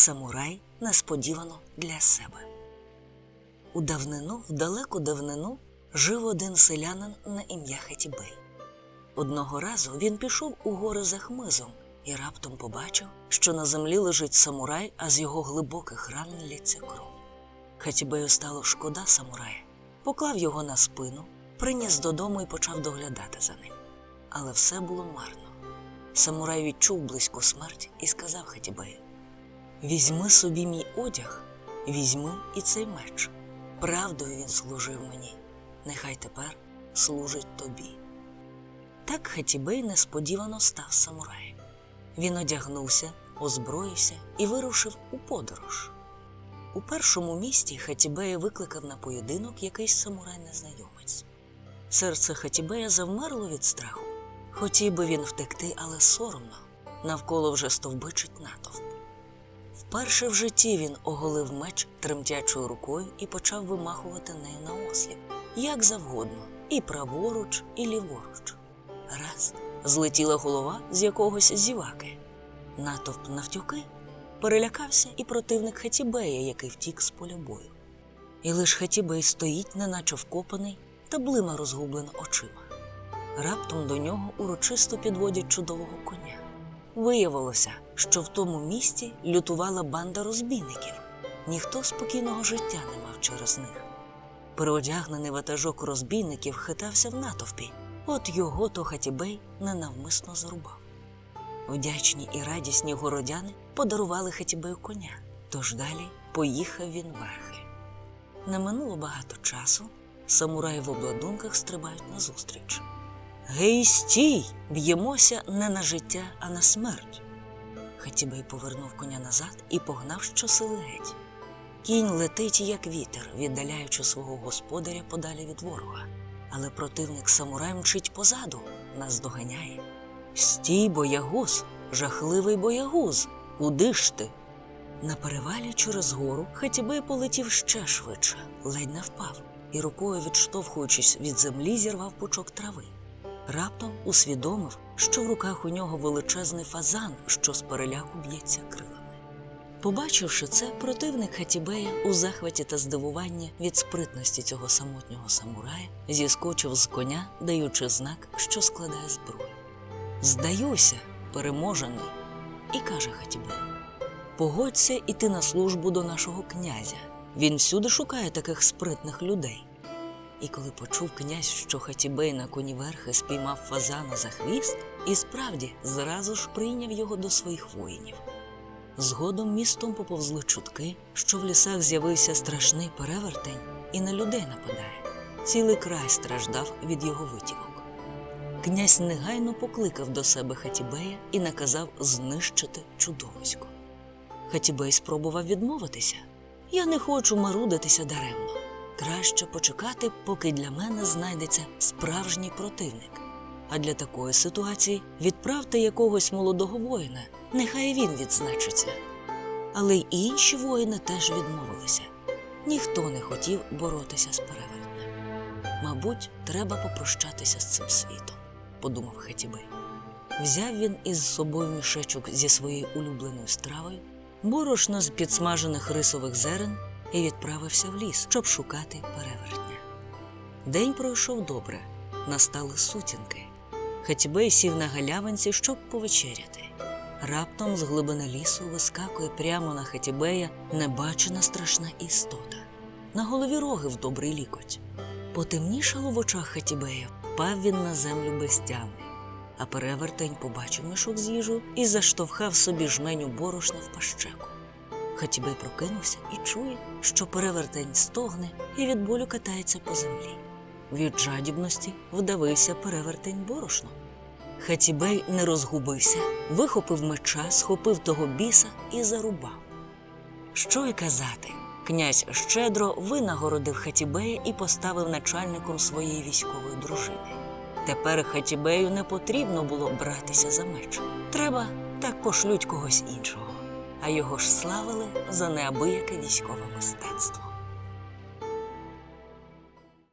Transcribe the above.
самурай несподівано для себе. У давнину, в далеку давнину, жив один селянин на ім'я Хетібей. Одного разу він пішов у гори за хмизом і раптом побачив, що на землі лежить самурай, а з його глибоких ран лється кров. Хатібею стало шкода самурая, поклав його на спину, приніс додому і почав доглядати за ним. Але все було марно. Самурай відчув близьку смерть і сказав Хатібею: Візьми собі мій одяг, візьми і цей меч. Правдою він служив мені, нехай тепер служить тобі. Так Хатібей несподівано став самураєм. Він одягнувся, озброївся і вирушив у подорож. У першому місті Хатібея викликав на поєдинок якийсь самурай-незнайомець. Серце Хатібея завмерло від страху. Хотів би він втекти, але соромно. Навколо вже стовбичить натовп. Вперше в житті він оголив меч тремтячою рукою і почав вимахувати нею на осліп, як завгодно, і праворуч, і ліворуч. Раз злетіла голова з якогось зіваки. Натовп навтюки перелякався і противник Хатібея, який втік з поля бою. І лиш Хатібей стоїть, неначе вкопаний, та блима розгублено очима. Раптом до нього урочисто підводять чудового коня. Виявилося, що в тому місті лютувала банда розбійників. Ніхто спокійного життя не мав через них. Переодягнений ватажок розбійників хитався в натовпі, от його то Хатібей ненавмисно зарубав. Вдячні і радісні городяни подарували Хатібею коня, тож далі поїхав він верхи. Не минуло багато часу, самураї в обладунках стрибають назустріч. Гей, стій! Б'ємося не на життя, а на смерть. Хатібей повернув коня назад і погнав щосили геть. Кінь летить, як вітер, віддаляючи свого господаря подалі від ворога. Але противник самурай мчить позаду, нас доганяє. Стій, боягуз, жахливий боягуз, куди ж ти? На перевалі через гору Хатібей полетів ще швидше, ледь не впав, і рукою, відштовхуючись від землі, зірвав пучок трави. Раптом усвідомив, що в руках у нього величезний фазан, що з переляку б'ється крилами. Побачивши це, противник Хатібея у захваті та здивуванні від спритності цього самотнього самурая зіскочив з коня, даючи знак, що складає зброю. Здаюся, переможений, і каже Хатібей: Погодься іти на службу до нашого князя. Він всюди шукає таких спритних людей. І коли почув князь, що Хатібей на коні верхи спіймав фазана за хвіст, і справді зразу ж прийняв його до своїх воїнів. Згодом містом поповзли чутки, що в лісах з'явився страшний перевертень і на людей нападає. Цілий край страждав від його витівок. Князь негайно покликав до себе Хатібея і наказав знищити чудовисько. Хатібей спробував відмовитися. Я не хочу марудитися даремно. Краще почекати, поки для мене знайдеться справжній противник. А для такої ситуації відправте якогось молодого воїна, нехай він відзначиться. Але й інші воїни теж відмовилися. Ніхто не хотів боротися з перевертнем. Мабуть, треба попрощатися з цим світом, подумав Хатібей. Взяв він із собою мішечок зі своєю улюбленою стравою, борошно з підсмажених рисових зерен і відправився в ліс, щоб шукати перевертня. День пройшов добре, настали сутінки. Хатібей сів на галявинці, щоб повечеряти. Раптом з глибини лісу вискакує прямо на Хатібея небачена страшна істота. На голові роги в добрий лікоть. Потемнішало в очах Хатібея, впав він на землю без тями. А перевертень побачив мішок з їжу і заштовхав собі жменю борошна в пащеку. Хатібей прокинувся і чує, що перевертень стогне і від болю катається по землі. Від жадібності вдавився перевертень борошном. Хатібей не розгубився, вихопив меча, схопив того біса і зарубав. Що й казати, князь щедро винагородив Хатібея і поставив начальником своєї військової дружини. Тепер Хатібею не потрібно було братися за меч. Треба так пошлють когось іншого а його ж славили за неабияке військове мистецтво.